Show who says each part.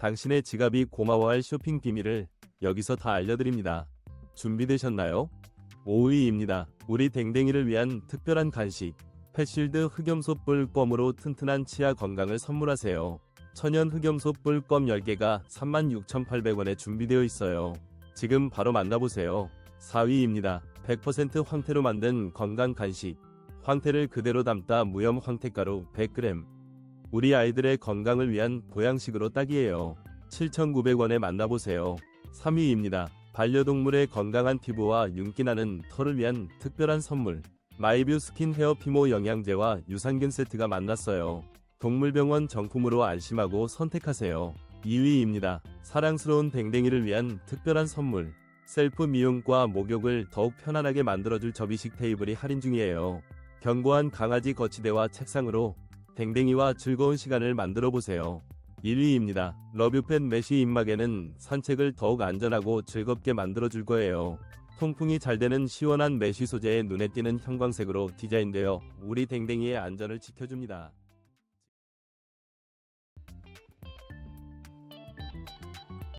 Speaker 1: 당신의 지갑이 고마워할 쇼핑 비밀을 여기서 다 알려드립니다. 준비되셨나요? 5위입니다. 우리 댕댕이를 위한 특별한 간식. 패실드 흑염소 뿔껌으로 튼튼한 치아 건강을 선물하세요. 천연 흑염소 뿔껌 10개가 36,800원에 준비되어 있어요. 지금 바로 만나보세요. 4위입니다. 100% 황태로 만든 건강 간식. 황태를 그대로 담다 무염 황태가루 100g. 우리 아이들의 건강을 위한 보양식으로 딱이에요. 7,900원에 만나보세요. 3위입니다. 반려동물의 건강한 피부와 윤기나는 털을 위한 특별한 선물. 마이뷰 스킨 헤어 피모 영양제와 유산균 세트가 만났어요. 동물병원 정품으로 안심하고 선택하세요. 2위입니다. 사랑스러운 댕댕이를 위한 특별한 선물. 셀프 미용과 목욕을 더욱 편안하게 만들어줄 접이식 테이블이 할인 중이에요. 견고한 강아지 거치대와 책상으로 댕댕이와 즐거운 시간을 만들어 보세요. 1위입니다. 러뷰팻 메쉬 입막에는 산책을 더욱 안전하고 즐겁게 만들어 줄 거예요. 통풍이 잘 되는 시원한 메쉬 소재의 눈에 띄는 형광색으로 디자인되어 우리 댕댕이의 안전을 지켜줍니다.